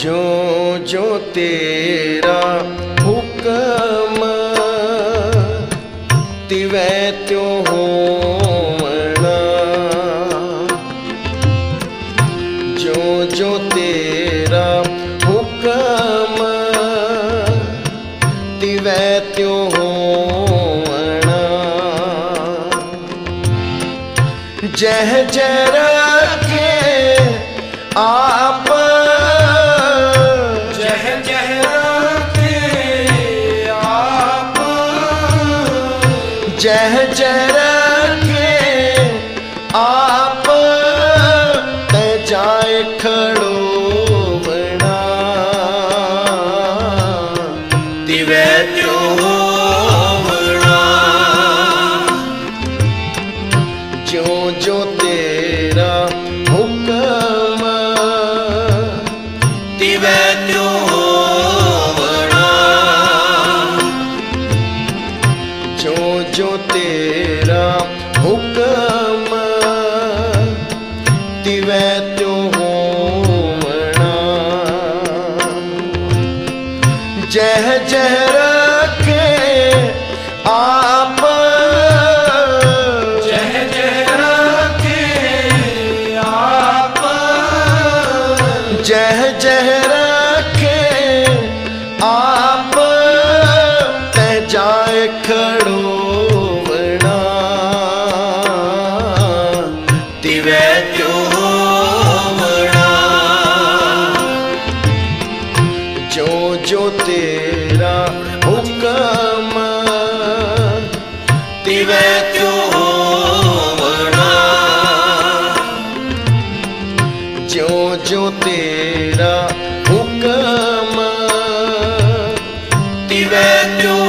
ਜੋ ਜੋ ਤੇਰਾ ਹੁਕਮ ਤਿਵੈ ਤਿਉ ਹੋਵਣਾ। ਜੋ ਜੋ ਤੇਰਾ ਹੁਕਮ ਤਿਵੈ ਤਿਉ ਹੋਵਣਾ। ਜਹ ਆਪ ਜਹ ਜਹ ਰਖੇ ਆਪ ਤੈ ਜਾਏ ਖੜੋ ਬਣਾ ਤਿਵੈ ਜੋ ਤੇਰਾ ਹੁਕਮ ਤਿਵੈ ਤਿਉ ਹੋਵਣਾ। ਜਹ ਜਹ ਰਖੇ ਆਪ। ਜਹ ਜਹ ਰਾਖੇ ਆਪ। ਜਹ ਜਹ ਰਖੇ ਆਪ। ਤੈ ਜਾਏ ਖੜੋ ਤਿਵੇ ਜੋ ਤੇਰਾ ਹੁਕਮ ਤਿਵੇ ਜੋ ਤੇਰਾ ਹੁਕਮ ਤਿਵੇ ਚੋ